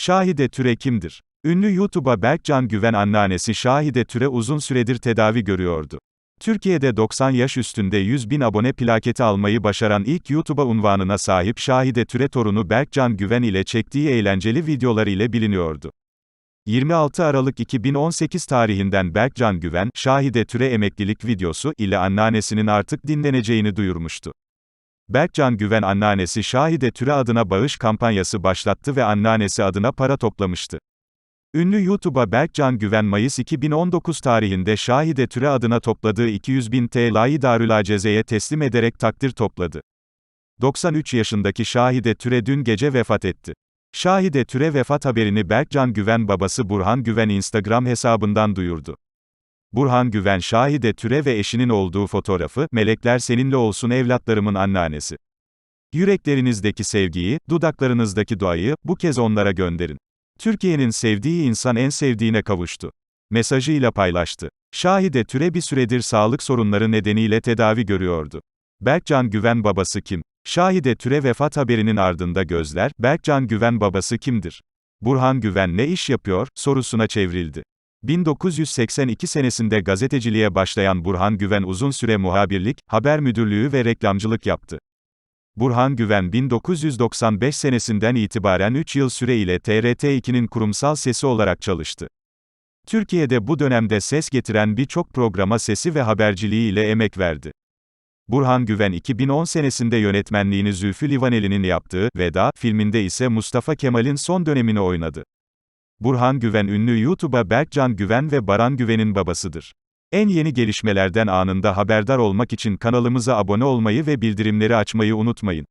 Şahide Türe kimdir? Ünlü YouTube'a Berkcan Güven anneannesi Şahide Türe uzun süredir tedavi görüyordu. Türkiye'de 90 yaş üstünde 100 bin abone plaketi almayı başaran ilk YouTube'a unvanına sahip Şahide Türe torunu Berkcan Güven ile çektiği eğlenceli videolar ile biliniyordu. 26 Aralık 2018 tarihinden Berkcan Güven, Şahide Türe emeklilik videosu ile anneannesinin artık dinleneceğini duyurmuştu. Berkcan Güven anneannesi Şahide Türe adına bağış kampanyası başlattı ve anneannesi adına para toplamıştı. Ünlü YouTube'a Berkcan Güven Mayıs 2019 tarihinde Şahide Türe adına topladığı 200 bin TL'yi Darülaceze'ye teslim ederek takdir topladı. 93 yaşındaki Şahide Türe dün gece vefat etti. Şahide Türe vefat haberini Berkcan Güven babası Burhan Güven Instagram hesabından duyurdu. Burhan Güven Şahide Türe ve eşinin olduğu fotoğrafı, Melekler seninle olsun evlatlarımın anneannesi. Yüreklerinizdeki sevgiyi, dudaklarınızdaki duayı, bu kez onlara gönderin. Türkiye'nin sevdiği insan en sevdiğine kavuştu. Mesajıyla paylaştı. Şahide Türe bir süredir sağlık sorunları nedeniyle tedavi görüyordu. Berkcan Güven babası kim? Şahide Türe vefat haberinin ardında gözler, Berkcan Güven babası kimdir? Burhan Güven ne iş yapıyor, sorusuna çevrildi. 1982 senesinde gazeteciliğe başlayan Burhan Güven uzun süre muhabirlik, haber müdürlüğü ve reklamcılık yaptı. Burhan Güven 1995 senesinden itibaren 3 yıl süre ile TRT2'nin kurumsal sesi olarak çalıştı. Türkiye'de bu dönemde ses getiren birçok programa sesi ve haberciliği ile emek verdi. Burhan Güven 2010 senesinde yönetmenliğini Zülfü Livaneli'nin yaptığı Veda filminde ise Mustafa Kemal'in son dönemini oynadı. Burhan Güven ünlü YouTube'a Berkcan Güven ve Baran Güven'in babasıdır. En yeni gelişmelerden anında haberdar olmak için kanalımıza abone olmayı ve bildirimleri açmayı unutmayın.